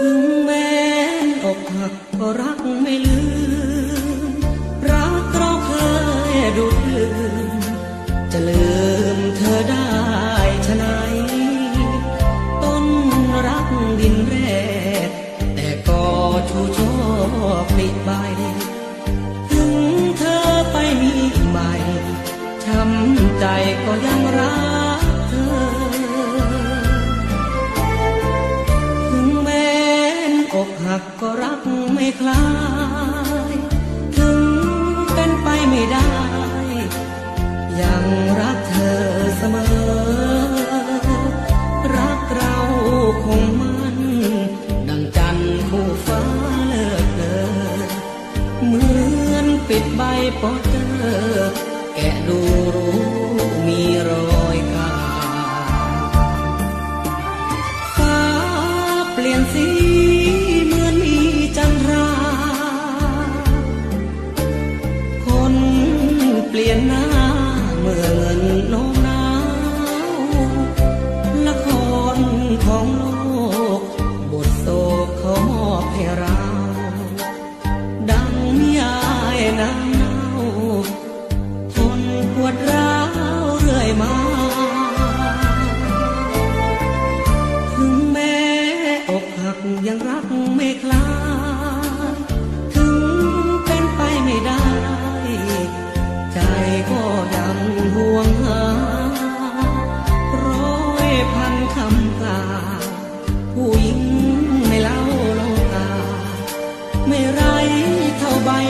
ถึงแม้อกหักก็รักไม่ลืม รักเราเคยดูดลืม จะลืมเธอได้ชะไหนต้นรักดินแรก แต่ก็ชูช่อปลิใบ ถึงเธอไปมีใหม่ช้ำใจก็ยังรัก อกหักก็รักไม่คลาย ถึงเป็นไปไม่ได้ ยังรักเธอเสมอ รักเราคงมัน ดังจันทร์คู่ฟ้าเลิศเลอเหมือนปิดใบโปสเตอร์แกะดูรู้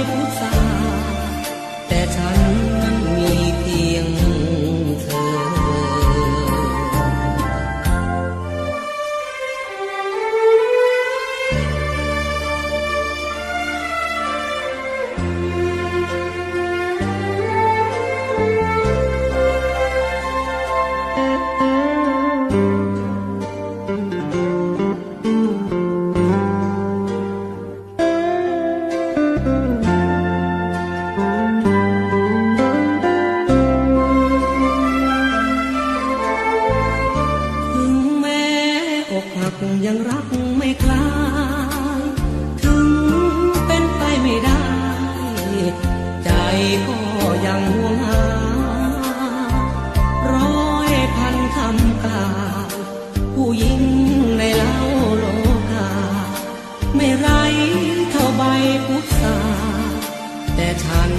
เท่ ยังรักไม่คลาย ถึงเป็นไปไม่ได้ ใจก็ยังห่วงหา ร้อยพันคำกล่าวผู้หญิงในเล่าโลกา ไม่ไรเท่าใบพุทราแต่ฉัน